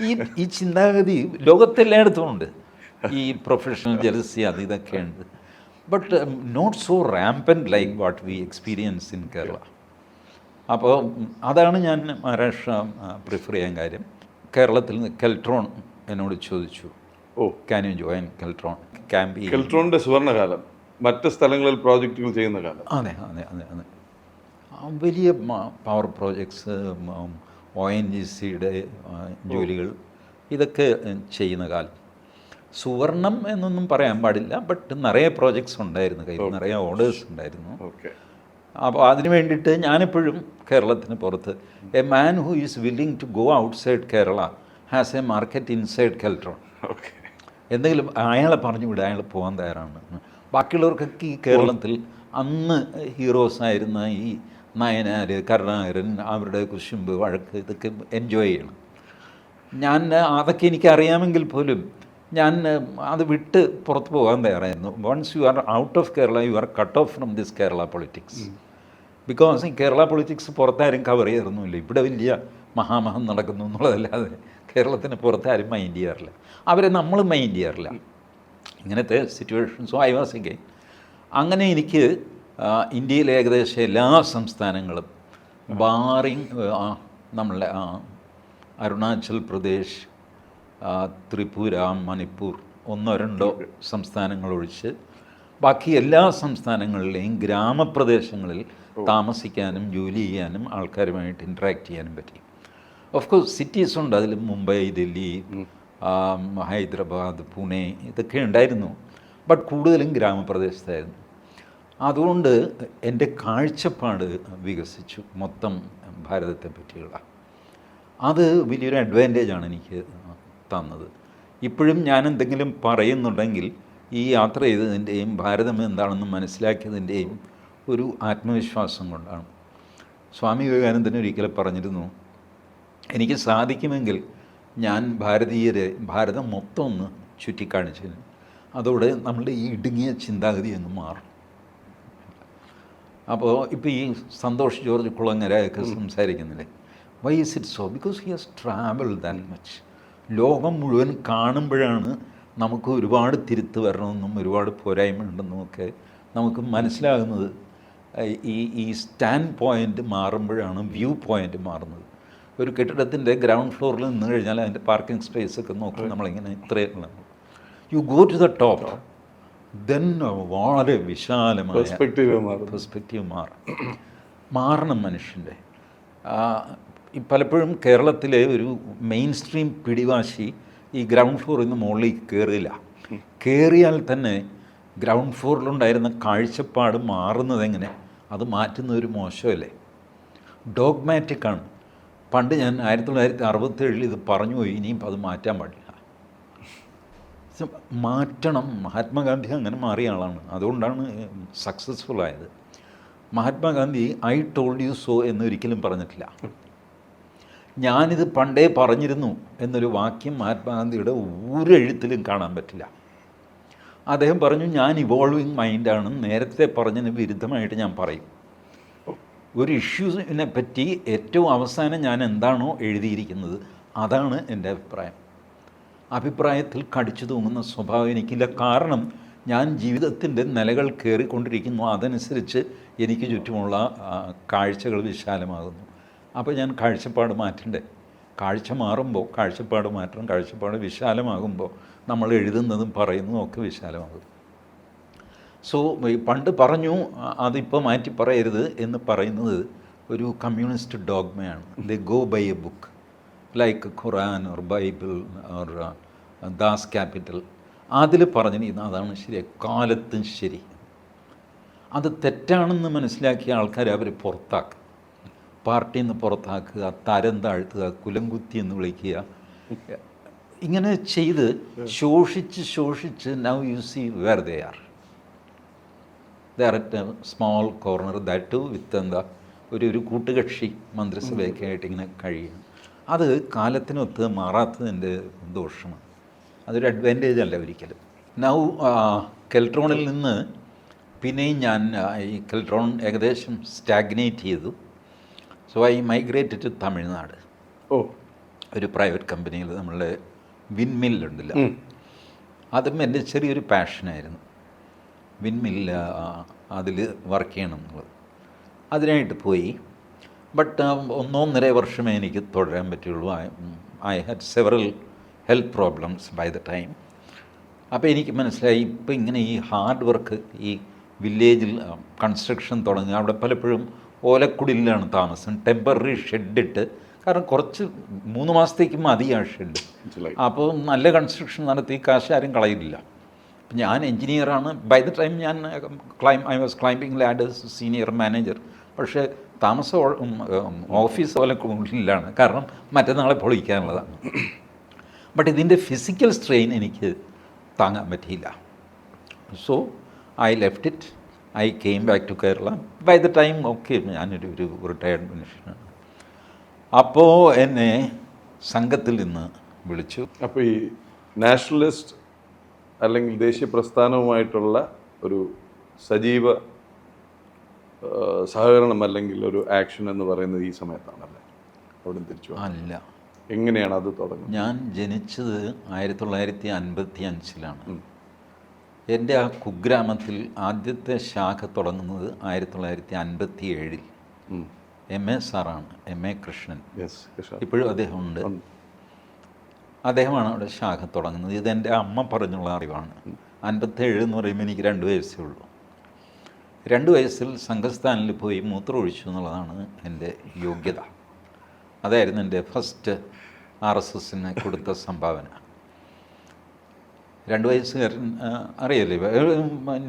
ഈ ഈ ചിന്താഗതി ലോകത്തെല്ലായിടത്തും ഉണ്ട്. ഈ പ്രൊഫഷണൽ ജലസി അത് ഇതൊക്കെയുണ്ട് but not so rampant like what we experience in Kerala അപ്പോൾ അതാണ് ഞാൻ മഹാരാഷ്ട്ര പ്രിഫർ ചെയ്യാൻ കാര്യം. കേരളത്തിൽ നിന്ന് കെൽട്രോൺ എന്നോട് ചോദിച്ചു. ഓ. Can you join Keltron camp കെൽട്രോണിന്റെ സുവർണകാലം. മറ്റ് സ്ഥലങ്ങളിൽ പ്രോജക്റ്റുകൾ ചെയ്യുന്ന കാലം. അതെ അതെ അതെ അതെ. വലിയ power projects O N G സിയുടെ ജോലികൾ ഇതൊക്കെ ചെയ്യുന്ന കാലം. സുവർണം എന്നൊന്നും പറയാൻ പാടില്ല ബട്ട് നിറയെ പ്രോജക്ട്സ് ഉണ്ടായിരുന്നു കയ്യിൽ നിറയെ ഓർഡേഴ്സ് ഉണ്ടായിരുന്നു. ഓക്കെ അപ്പോൾ അതിന് വേണ്ടിയിട്ട് ഞാനിപ്പോഴും കേരളത്തിന് പുറത്ത് a man who is willing to go outside Kerala has a market inside Keltron okay എന്തെങ്കിലും അയാളെ പറഞ്ഞു വിടുക അയാൾ പോകാൻ തയ്യാറാണ്. ബാക്കിയുള്ളവർക്കൊക്കെ ഈ കേരളത്തിൽ അന്ന് ഹീറോസ് ആയിരുന്ന ഈ നയനാർ കരുണാകരൻ അവരുടെ കുശുമ്പ് വഴക്ക് ഇതൊക്കെ എൻജോയ് ചെയ്യണം. ഞാൻ അതൊക്കെ എനിക്കറിയാമെങ്കിൽ പോലും ഞാൻ അത് വിട്ട് പുറത്ത് പോകാൻ തയ്യാറായിരുന്നു. Once you are out of Kerala you are cut off from this Kerala politics because ഈ കേരള പൊളിറ്റിക്സ് പുറത്താരും കവർ ചെയ്യാറൊന്നുമില്ല. ഇവിടെ വലിയ മഹാമഹം നടക്കുന്നു എന്നുള്ളതല്ലാതെ കേരളത്തിന് പുറത്താരും മൈൻഡ് ചെയ്യാറില്ല. അവരെ നമ്മൾ മൈൻഡ് ചെയ്യാറില്ല. ഇങ്ങനത്തെ സിറ്റുവേഷൻസോ എഗെയിൻ അങ്ങനെ എനിക്ക് ഇന്ത്യയിലെ ഏകദേശം എല്ലാ സംസ്ഥാനങ്ങളും ബാറിങ് നമ്മളുടെ അരുണാചൽ പ്രദേശ് ത്രിപുര മണിപ്പൂർ ഒന്നോ രണ്ടോ സംസ്ഥാനങ്ങൾ ഒഴിച്ച് ബാക്കി എല്ലാ സംസ്ഥാനങ്ങളിലെയും ഗ്രാമപ്രദേശങ്ങളിൽ താമസിക്കാനും ജോലി ചെയ്യാനും ആൾക്കാരുമായിട്ട് ഇൻട്രാക്ട് ചെയ്യാനും പറ്റി. ഓഫ് കോഴ്സ് സിറ്റീസ് ഉണ്ട്. അതിൽ മുംബൈ ഡൽഹി ഹൈദരാബാദ് പൂനെ ഇതൊക്കെ ഉണ്ടായിരുന്നു. ബട്ട് കൂടുതലും ഗ്രാമപ്രദേശത്തായിരുന്നു. അതുകൊണ്ട് എന്റെ കാഴ്ചപ്പാട് വികസിച്ചു മൊത്തം ഭാരതത്തെ പറ്റിയുള്ള. അത് വലിയൊരു അഡ്വാന്റേജാണ് എനിക്ക് തന്നത്. ഇപ്പോഴും ഞാൻ എന്തെങ്കിലും പറയുന്നുണ്ടെങ്കിൽ ഈ യാത്ര ചെയ്തതിന്റെയും ഭാരതം എന്താണെന്ന് മനസ്സിലാക്കിയതിന്റെയും ഒരു ആത്മവിശ്വാസം കൊണ്ടാണ്. സ്വാമി വിവേകാനന്ദൻ ഒരിക്കലും പറഞ്ഞിരുന്നു എനിക്ക് സാധിക്കുമെങ്കിൽ ഞാൻ ഭാരതീയരെ ഭാരതം മൊത്തം ഒന്ന് ചുറ്റിക്കാണിച്ചതിന് അതോടെ നമ്മളുടെ ഈ ഇടുങ്ങിയ ചിന്താഗതി അങ്ങ് മാറും. അപ്പോൾ ഇപ്പോൾ ഈ സന്തോഷ് ജോർജ് കുളങ്ങരയൊക്കെ സംസാരിക്കുന്നില്ലേ? Why is it so because he has travel that much ലോകം മുഴുവൻ കാണുമ്പോഴാണ് നമുക്ക് ഒരുപാട് തിരുത്ത് വരണമെന്നും ഒരുപാട് പോരായ്മ ഉണ്ടെന്നും ഒക്കെ നമുക്ക് മനസ്സിലാകുന്നത്. ഈ ഈ സ്റ്റാൻഡ് പോയിന്റ് മാറുമ്പോഴാണ് വ്യൂ പോയിന്റ് മാറുന്നത്. ഒരു കെട്ടിടത്തിന്റെ ഗ്രൗണ്ട് ഫ്ലോറിൽ നിന്ന് കഴിഞ്ഞാൽ അതിന്റെ പാർക്കിംഗ് സ്പേസ് ഒക്കെ നോക്കും നമ്മളിങ്ങനെ ഇത്രയും you go to the top then വളരെ വിശാലമായ പെർസ്പെക്റ്റീവ് മാറും. പെർസ്പെക്റ്റീവ് മാറും. മാറണം മനുഷ്യന്റെ പലപ്പോഴും കേരളത്തിലെ ഒരു മെയിൻ സ്ട്രീം പിടിവാശി ഈ ഗ്രൗണ്ട് ഫ്ലോറിൽ നിന്ന് മുകളിലേക്ക് കയറില്ല കയറിയാൽ തന്നെ ഗ്രൗണ്ട് ഫ്ലോറിലുണ്ടായിരുന്ന കാഴ്ചപ്പാട് മാറുന്നത് എങ്ങനെ അത് മാറ്റുന്ന ഒരു മോശമല്ലേ? ഡോഗ്മാറ്റിക്കാണ് പണ്ട് ഞാൻ ആയിരത്തി തൊള്ളായിരത്തി അറുപത്തേഴിൽ ഇത് പറഞ്ഞു പോയി ഇനിയും അത് മാറ്റാൻ പാടില്ല. മാറ്റണം. മഹാത്മാഗാന്ധി അങ്ങനെ മാറിയ ആളാണ്. അതുകൊണ്ടാണ് സക്സസ്ഫുൾ ആയത്. Mahatma Gandhi I told you so എന്നൊരിക്കലും പറഞ്ഞിട്ടില്ല. ഞാനിത് പണ്ടേ പറഞ്ഞിരുന്നു എന്നൊരു വാക്യം മഹാത്മാഗാന്ധിയുടെ ഒരു എഴുത്തിലും കാണാൻ പറ്റില്ല. അദ്ദേഹം പറഞ്ഞു ഞാൻ ഇവോൾവിങ് മൈൻഡാണ് നേരത്തെ പറഞ്ഞതിന് വിരുദ്ധമായിട്ട് ഞാൻ പറയും. ഒരു ഇഷ്യൂസിനെ പറ്റി ഏറ്റവും അവസാനം ഞാൻ എന്താണോ എഴുതിയിരിക്കുന്നത് അതാണ് എന്റെ അഭിപ്രായം. അഭിപ്രായത്തിൽ കടിച്ചു തൂങ്ങുന്ന സ്വഭാവം എനിക്കില്ല. കാരണം ഞാൻ ജീവിതത്തിന്റെ നിലകൾ കയറിക്കൊണ്ടിരിക്കുന്നു. അതനുസരിച്ച് എനിക്ക് ചുറ്റുമുള്ള കാഴ്ചകൾ വിശാലമാകുന്നു. അപ്പോൾ ഞാൻ കാഴ്ചപ്പാട് മാറ്റണ്ടേ? കാഴ്ച മാറുമ്പോൾ കാഴ്ചപ്പാട് മാറ്റണം കാഴ്ചപ്പാട് വിശാലമാകുമ്പോൾ നമ്മൾ എഴുതുന്നതും പറയുന്നതും ഒക്കെ വിശാലമാകും. സോ പണ്ട് പറഞ്ഞു അതിപ്പോൾ മാറ്റി പറയരുത് എന്ന് പറയുന്നത് ഒരു communist ഡോഗ്മയാണ്. The go by a book like Quran or Bible or Das Kapital അതിൽ പറഞ്ഞിരിക്കുന്ന അതാണ് ശരി കാലത്തും ശരി. അത് തെറ്റാണെന്ന് മനസ്സിലാക്കിയ ആൾക്കാരെ അവർ പുറത്താക്കുക പാർട്ടിയിൽ നിന്ന് പുറത്താക്കുക തരം താഴ്ത്തുക കുലംകുത്തി എന്ന് വിളിക്കുക. ഇങ്ങനെ ചെയ്ത് ശോഷിച്ച് ശോഷിച്ച് now you see where they are they are at small corner that too with എന്താ ഒരു ഒരു കൂട്ടുകക്ഷി മന്ത്രിസഭയൊക്കെ ആയിട്ട് ഇങ്ങനെ കഴിയുക. അത് കാലത്തിനൊത്ത് മാറാത്തതിന്റെ ദോഷമാണ്. അതൊരു അഡ്വാന്റേജ് അല്ല ഒരിക്കലും. നൗ കെൽട്രോണിൽ നിന്ന് പിന്നെയും ഞാൻ ഈ കെൽട്രോൺ ഏകദേശം സ്റ്റാഗ്നേറ്റ് ചെയ്തു. So I migrate to Tamil Nadu ഓ. ഒരു പ്രൈവറ്റ് കമ്പനിയിൽ നമ്മളുടെ വിൻമില്ലുണ്ടല്ലോ അതും എന്റെ ചെറിയൊരു പാഷനായിരുന്നു വിൻമില്ല അതിൽ വർക്ക് ചെയ്യണം എന്നുള്ളത് അതിനായിട്ട് പോയി. ബട്ട് ഒന്നൊന്നര വർഷമേ എനിക്ക് തുടരാൻ പറ്റുള്ളൂ. I had several health problems by the time അപ്പോൾ എനിക്ക് മനസ്സിലായി ഇപ്പോൾ ഇങ്ങനെ ഈ ഹാർഡ് വർക്ക് ഈ വില്ലേജിൽ കൺസ്ട്രക്ഷൻ തുടങ്ങുക അവിടെ പലപ്പോഴും ഓലക്കുടിലാണ് താമസം. ടെമ്പററി ഷെഡിട്ട് കാരണം കുറച്ച് മൂന്ന് മാസത്തേക്ക് മതി ആ ഷെഡ് അപ്പോൾ നല്ല കൺസ്ട്രക്ഷൻ നടത്തി. കാശ് ആരും കളയില്ല ഞാൻ എൻജിനീയറാണ് ബൈ ദ ടൈം ഞാൻ climb I was climbing ladders senior manager പക്ഷേ താമസം ഓഫീസ് ഓലക്കുടിലാണ് കാരണം മറ്റന്നാളെ പൊളിക്കാനുള്ളതാണ്. ബട്ട് ഇതിന്റെ ഫിസിക്കൽ സ്ട്രെയിൻ എനിക്ക് താങ്ങാൻ പറ്റിയില്ല. So I left it I came back to Kerala by the time okay ഞാനൊരു ഒരു റിട്ടയർഡ് മനുഷ്യനാണ്. അപ്പോൾ എന്നെ സംഘത്തിൽ നിന്ന് വിളിച്ചു. അപ്പോൾ ഈ നാഷണലിസ്റ്റ് അല്ലെങ്കിൽ ദേശീയ പ്രസ്ഥാനവുമായിട്ടുള്ള ഒരു സജീവ സഹകരണം അല്ലെങ്കിൽ ഒരു ആക്ഷൻ എന്ന് പറയുന്നത് ഈ സമയത്താണല്ലേ? അവിടെ തിരിച്ചു. അല്ല. എങ്ങനെയാണ് അത് തുടങ്ങുന്നത്? ഞാൻ ജനിച്ചത് ആയിരത്തി തൊള്ളായിരത്തി അൻപത്തി അഞ്ചിലാണ്. എന്റെ ആ കുഗ്രാമത്തിൽ ആദ്യത്തെ ശാഖ തുടങ്ങുന്നത് ആയിരത്തി തൊള്ളായിരത്തി അൻപത്തി ഏഴിൽ എം എ സാറാണ് എം എ കൃഷ്ണൻ. ഇപ്പോഴും അദ്ദേഹം ഉണ്ട്. അദ്ദേഹമാണ് അവിടെ ശാഖ തുടങ്ങുന്നത്. ഇതെന്റെ അമ്മ പറഞ്ഞുള്ള അറിവാണ്. അൻപത്തേഴ് എന്ന് പറയുമ്പോൾ എനിക്ക് രണ്ട് വയസ്സേ ഉള്ളൂ. രണ്ട് വയസ്സിൽ സംഘസ്ഥാനിൽ പോയി മൂത്രമൊഴിച്ചു എന്നുള്ളതാണ് എന്റെ യോഗ്യത. അതായിരുന്നു എന്റെ ഫസ്റ്റ് ആർ എസ് എസിന് കൊടുത്ത സംഭാവന. രണ്ട് വയസ്സുകാരൻ അറിയല്ലേ? അറിയാലേ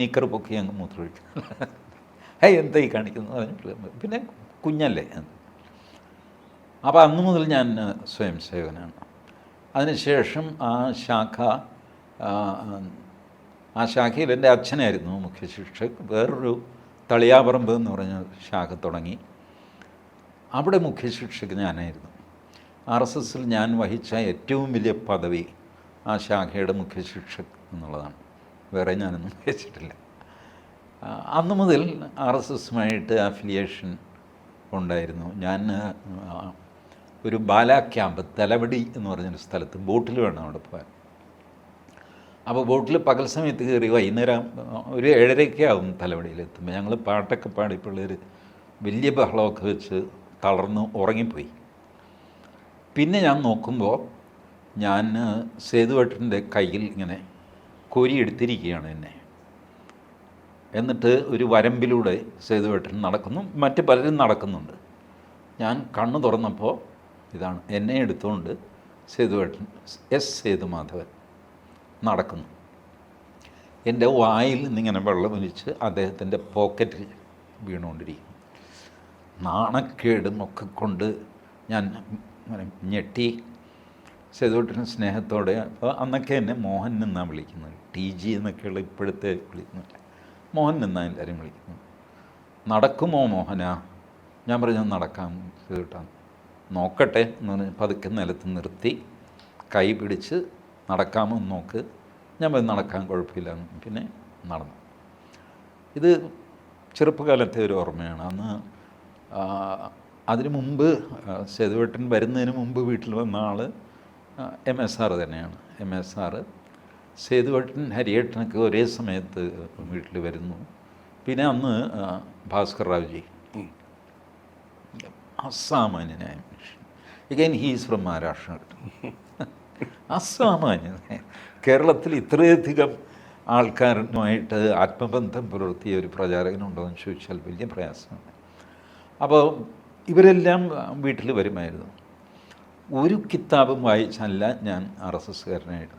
നിക്കർ പൊക്കി അങ്ങ് മൂത്രമൊഴിക്കും ഹേ എന്താ ഈ കാണിക്കുന്നത്? പിന്നെ കുഞ്ഞല്ലേ അപ്പോൾ അന്ന് മുതൽ ഞാൻ സ്വയം സേവനാണ്. അതിനുശേഷം ആ ശാഖ ആ ശാഖയിൽ എന്റെ അച്ഛനായിരുന്നു മുഖ്യ ശിക്ഷക്. വേറൊരു തളിയാപറമ്പ് എന്ന് പറഞ്ഞ ശാഖ തുടങ്ങി. അവിടെ മുഖ്യ ശിക്ഷക് ഞാനായിരുന്നു. ആർ എസ് എസിൽ ഞാൻ വഹിച്ച ഏറ്റവും വലിയ പദവി ആ ശാഖയുടെ മുഖ്യ ശിക്ഷക് എന്നുള്ളതാണ്. വേറെ ഞാനൊന്നും വെച്ചിട്ടില്ല അന്ന് മുതൽ ആർ എസ് എസുമായിട്ട് അഫിലിയേഷൻ ഉണ്ടായിരുന്നു. ഞാൻ ഒരു ബാലാ ക്യാമ്പ് തലവടി എന്ന് പറഞ്ഞൊരു സ്ഥലത്ത് ബോട്ടിൽ വേണം അവിടെ പോകാൻ. അപ്പോൾ ബോട്ടിൽ പകൽ സമയത്ത് കയറി വൈകുന്നേരം ഒരു ഏഴരയൊക്കെ ആവും തലവടിയിലെത്തുമ്പോൾ ഞങ്ങൾ പാട്ടൊക്കെ പാടി പിള്ളേർ വലിയ ബഹളമൊക്കെ വെച്ച് തളർന്ന് ഉറങ്ങിപ്പോയി. പിന്നെ ഞാൻ നോക്കുമ്പോൾ ഞാൻ സേതുവേട്ടന്റെ കയ്യിൽ ഇങ്ങനെ കൊരി എടുത്തിരിക്കുകയാണ് എന്നെ. എന്നിട്ട് ഒരു വരമ്പിലൂടെ സേതുവേട്ടൻ നടക്കുന്നു. മറ്റ് പലരും നടക്കുന്നുണ്ട്. ഞാൻ കണ്ണു തുറന്നപ്പോൾ ഇതാണ് എന്നെ എടുത്തുകൊണ്ട് സേതുവേട്ടൻ എസ് സേതുമാധവൻ നടക്കുന്നു. എന്റെ വായിൽ നിന്നിങ്ങനെ വെള്ളമൊലിച്ച് അദ്ദേഹത്തിന്റെ പോക്കറ്റിൽ വീണുകൊണ്ടിരിക്കും നാണക്കേടും ഒക്കെ കൊണ്ട് ഞാൻ ഞെട്ടി സേതുവേട്ടൻ സ്നേഹത്തോടെ അപ്പോൾ അന്നൊക്കെ എന്നെ മോഹൻ എന്നാണ് വിളിക്കുന്നത്? ടി ജി എന്നൊക്കെയുള്ള ഇപ്പോഴത്തെ വിളിക്കുന്നില്ല മോഹൻ എന്നാണ് എല്ലാവരും വിളിക്കുന്നത്? നടക്കുമോ മോഹനാ? ഞാൻ പറഞ്ഞു നടക്കാം കേട്ടാ നോക്കട്ടെ എന്ന് പറഞ്ഞ് പതുക്കെ നിലത്ത് നിർത്തി കൈ പിടിച്ച് നടക്കാമോ എന്ന് നോക്ക്. ഞാൻ പറഞ്ഞു നടക്കാൻ കുഴപ്പമില്ല പിന്നെ നടന്നു. ഇത് ചെറുപ്പകാലത്തെ ഒരു ഓർമ്മയാണ്. അന്ന് അതിനു മുമ്പ് സേതുവേട്ടൻ വരുന്നതിന് മുമ്പ് വീട്ടിൽ വന്ന ആൾ എം എസ് ആർ തന്നെയാണ്. എം എസ് ആറ് സേതുവേട്ടൻ ഹരിയേട്ടനൊക്കെ ഒരേ സമയത്ത് വീട്ടിൽ വരുന്നു. പിന്നെ അന്ന് ഭാസ്കർ റാവുജി. അസാമാന്യനായ മനുഷ്യൻ. എഗൈൻ ഹീസ് ഫ്രം മഹാരാഷ്ട്ര അസാമാന്യ കേരളത്തിൽ ഇത്രയധികം ആൾക്കാരുമായിട്ട് ആത്മബന്ധം പുലർത്തിയ ഒരു പ്രചാരകനുണ്ടോ എന്ന് ചോദിച്ചാൽ വലിയ പ്രയാസമാണ്. അപ്പോൾ ഇവരെല്ലാം വീട്ടിൽ വരുമായിരുന്നു. ഒരു കിതാബും വായിച്ചല്ല ഞാൻ ആർ എസ് എസ്സുകാരനായിട്ട്.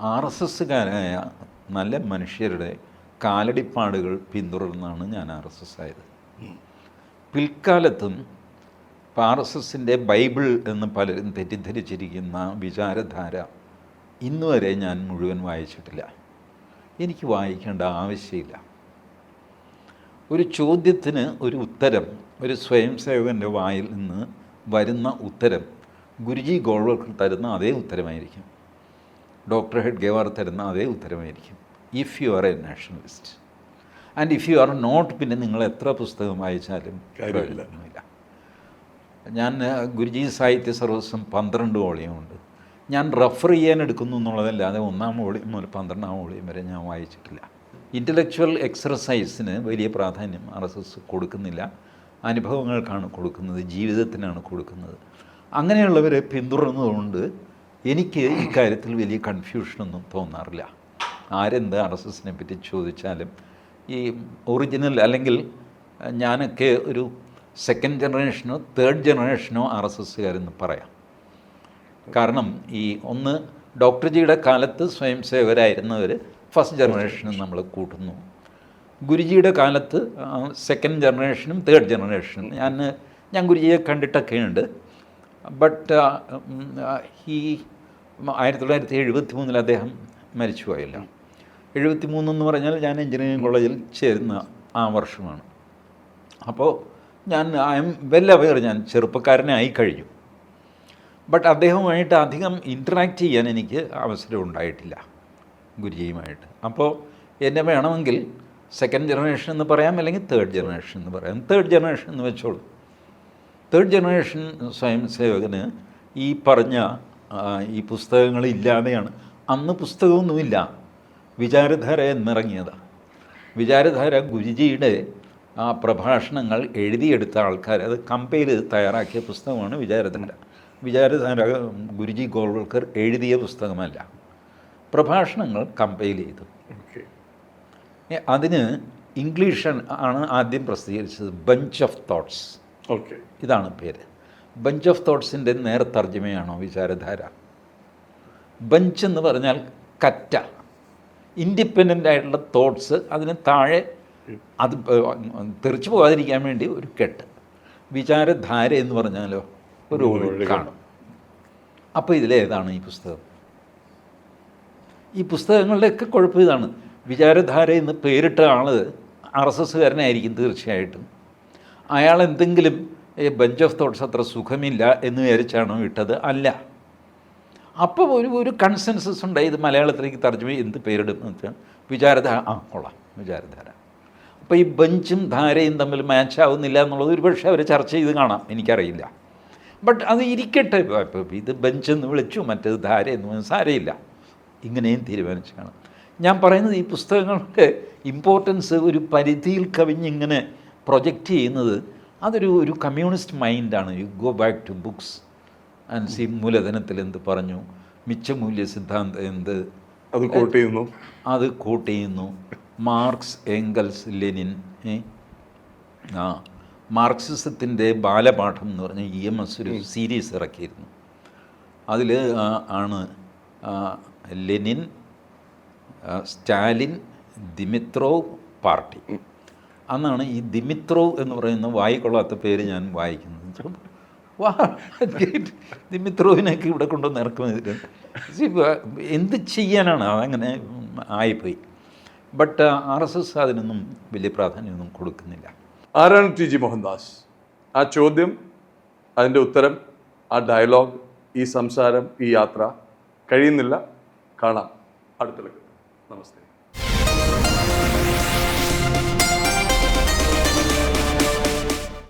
ആർ എസ് എസ്സുകാരായ നല്ല മനുഷ്യരുടെ കാലടിപ്പാടുകൾ പിന്തുടർന്നാണ് ഞാൻ ആർ എസ് എസ് ആയത് പിൽക്കാലത്തും ആർ എസ് എസിന്റെ ബൈബിൾ എന്ന് പലരും തെറ്റിദ്ധരിച്ചിരിക്കുന്ന വിചാരധാര ഇന്ന് വരെ ഞാൻ മുഴുവൻ വായിച്ചിട്ടില്ല. എനിക്ക് വായിക്കേണ്ട ആവശ്യമില്ല. ഒരു ചോദ്യത്തിന് ഒരു ഉത്തരം ഒരു സ്വയം സേവകന്റെ വായിൽ നിന്ന് വരുന്ന ഉത്തരം ഗുരുജി ഗോൾവർക്ക് തരുന്ന അതേ ഉത്തരമായിരിക്കും. ഡോക്ടർ ഹെഡ് ഗേവാർ തരുന്ന അതേ ഉത്തരമായിരിക്കും. If you are a nationalist and if you are not പിന്നെ നിങ്ങൾ എത്ര പുസ്തകം വായിച്ചാലും കാര്യമില്ല. ഞാൻ ഗുരുജി സാഹിത്യ സർവസ്വം പന്ത്രണ്ട് വോളിയമുണ്ട് ഞാൻ റെഫർ ചെയ്യാൻ എടുക്കുന്നു എന്നുള്ളതല്ലാതെ ഒന്നാം വോളിയം മുതൽ പന്ത്രണ്ടാം വോളിയം വരെ ഞാൻ വായിച്ചിട്ടില്ല. ഇന്റലക്ച്വൽ എക്സർസൈസിന് വലിയ പ്രാധാന്യം ആർ എസ് എസ് കൊടുക്കുന്നില്ല. അനുഭവങ്ങൾക്കാണ് കൊടുക്കുന്നത് ജീവിതത്തിനാണ് കൊടുക്കുന്നത്. അങ്ങനെയുള്ളവരെ പിന്തുടർന്നതുകൊണ്ട് എനിക്ക് ഇക്കാര്യത്തിൽ വലിയ കൺഫ്യൂഷനൊന്നും തോന്നാറില്ല. ആരെന്ത് ആർ എസ് എസിനെ പറ്റി ചോദിച്ചാലും ഈ ഒറിജിനൽ അല്ലെങ്കിൽ ഞാനൊക്കെ ഒരു സെക്കൻഡ് ജനറേഷനോ തേർഡ് ജനറേഷനോ ആർ എസ് എസ്സുകാരെന്ന് പറയാം. കാരണം ഈ ഒന്ന് ഡോക്ടർ ജിയുടെ കാലത്ത് സ്വയം സേവരായിരുന്നവർ ഫസ്റ്റ് ജനറേഷനും നമ്മൾ കൂട്ടുന്നു. ഗുരുജിയുടെ കാലത്ത് സെക്കൻഡ് ജനറേഷനും തേർഡ് ജനറേഷനും ഞാൻ ഞാൻ ഗുരുജിയെ കണ്ടിട്ടൊക്കെ ഉണ്ട് ബട്ട് ഈ ആയിരത്തി തൊള്ളായിരത്തി എഴുപത്തി മൂന്നിൽ അദ്ദേഹം മരിച്ചുപോയല്ലോ. എഴുപത്തി മൂന്നെന്ന് പറഞ്ഞാൽ ഞാൻ എഞ്ചിനീയറിംഗ് കോളേജിൽ ചേരുന്ന ആ വർഷമാണ്. അപ്പോൾ ഞാൻ ഐ എം വെൽ അവെയർ ഞാൻ ചെറുപ്പക്കാരനായി കഴിഞ്ഞു. ബട്ട് അദ്ദേഹവുമായിട്ട് അധികം ഇന്ററാക്ട് ചെയ്യാൻ എനിക്ക് അവസരം ഉണ്ടായിട്ടില്ല ഗുരുജിയുമായിട്ട്. അപ്പോൾ എന്നെ വേണമെങ്കിൽ സെക്കൻഡ് ജനറേഷൻ എന്ന് പറയാം അല്ലെങ്കിൽ തേർഡ് ജനറേഷൻ എന്ന് പറയാം. തേർഡ് ജനറേഷൻ എന്ന് വെച്ചോളൂ. തേർഡ് ജനറേഷൻ സ്വയം സേവകന് ഈ പറഞ്ഞ ഈ പുസ്തകങ്ങൾ ഇല്ലാതെയാണ്. അന്ന് പുസ്തകമൊന്നുമില്ല. വിചാരധാര എന്നിറങ്ങിയതാണ് വിചാരധാര ഗുരുജിയുടെ ആ പ്രഭാഷണങ്ങൾ എഴുതിയെടുത്ത ആൾക്കാർ അത് കമ്പയിൽ തയ്യാറാക്കിയ പുസ്തകമാണ് വിചാരധാര. വിചാരധാര ഗുരുജി ഗോൾവൾക്കർ എഴുതിയ പുസ്തകമല്ല. പ്രഭാഷണങ്ങൾ കമ്പയിൽ ചെയ്തു. അതിന് ഇംഗ്ലീഷ് ആണ് ആദ്യം പ്രസിദ്ധീകരിച്ചത് ബഞ്ച് ഓഫ് തോട്ട്സ്. ഓക്കെ. ഇതാണ് പേര്. ബഞ്ച് ഓഫ് തോട്ട്സിന്റെ നേർ തർജമയാണോ വിചാരധാര? ബഞ്ച് എന്ന് പറഞ്ഞാൽ കറ്റ. ഇൻഡിപെൻഡന്റ് ആയിട്ടുള്ള തോട്ട്സ് അതിന് താഴെ അത് തെറിച്ചു പോകാതിരിക്കാൻ വേണ്ടി ഒരു കെട്ട്. വിചാരധാര എന്ന് പറഞ്ഞാലോ ഒരു കാണും അപ്പോൾ ഇതിലേതാണ് ഈ പുസ്തകം? ഈ പുസ്തകങ്ങളുടെയൊക്കെ കുഴപ്പം ഇതാണ്. വിചാരധാര എന്ന് പേരിട്ട ആൾ ആർ എസ് എസ്സുകാരനായിരിക്കും തീർച്ചയായിട്ടും. അയാൾ എന്തെങ്കിലും ബെഞ്ച് ഓഫ് തോട്ട്സ് അത്ര സുഖമില്ല എന്ന് വിചാരിച്ചാണോ ഇട്ടത്? അല്ല. അപ്പോൾ ഒരു ഒരു കൺസെൻസസ് ഉണ്ടായി ഇത് മലയാളത്തിലേക്ക് തർജമ എന്ത് പേരിടും എന്ന്. വെച്ചാൽ വിചാരധാര ആ കൊള്ളാം വിചാരധാര. അപ്പോൾ ഈ ബെഞ്ചും ധാരയും തമ്മിൽ മാച്ച് ആവുന്നില്ല എന്നുള്ളത് ഒരു പക്ഷേ അവർ ചർച്ച ചെയ്ത് കാണാം എനിക്കറിയില്ല. ബട്ട് അത് ഇരിക്കട്ടെ ഇത് ബെഞ്ച് എന്ന് വിളിച്ചു മറ്റേത് ധാര എന്ന് സാരയില്ല. ഇങ്ങനെയും തീരുമാനിച്ചു കാണാം. ഞാൻ പറയുന്നത് ഈ പുസ്തകങ്ങളുടെ ഇമ്പോർട്ടൻസ് ഒരു പരിധിയിൽ കവിഞ്ഞിങ്ങനെ പ്രൊജക്റ്റ് ചെയ്യുന്നത് അതൊരു ഒരു communist മൈൻഡാണ് you go back to books and see മൂലധനത്തിൽ എന്ത് പറഞ്ഞു മിച്ചമൂല്യ സിദ്ധാന്തം എന്ത് അത് കോട്ട് ചെയ്യുന്നു. അത് കോട്ട് ചെയ്യുന്നു. മാർക്സ് എങ്കൽസ് ലെനിൻ ആ മാർക്സിസത്തിന്റെ ബാലപാഠം എന്ന് പറഞ്ഞ ഇ എം എസ് ഒരു സീരീസ് ഇറക്കിയിരുന്നു. അതിൽ ആണ് ലെനിൻ സ്റ്റാലിൻ ദിമിത്രോവ് പാർട്ടി. അന്നാണ് ഈ ദിമിത്രോവ് എന്ന് പറയുന്ന വായിക്കൊള്ളാത്ത പേര് ഞാൻ വായിക്കുന്നത്. വാ ദിമിത്രോവിനൊക്കെ ഇവിടെ കൊണ്ടുവന്ന് ഇറക്കുമതി എന്ത് ചെയ്യാനാണ്? അതങ്ങനെ ആയിപ്പോയി. ബട്ട് ആർ എസ് എസ് അതിനൊന്നും വലിയ പ്രാധാന്യമൊന്നും കൊടുക്കുന്നില്ല. ആരാണ് ടി ജി മോഹൻദാസ്? ആ ചോദ്യം അതിന്റെ ഉത്തരം ആ ഡയലോഗ് ഈ സംസാരം ഈ യാത്ര കഴിയുന്നില്ല. കാണാം. അടുത്തിളക്ക് നമസ്തേ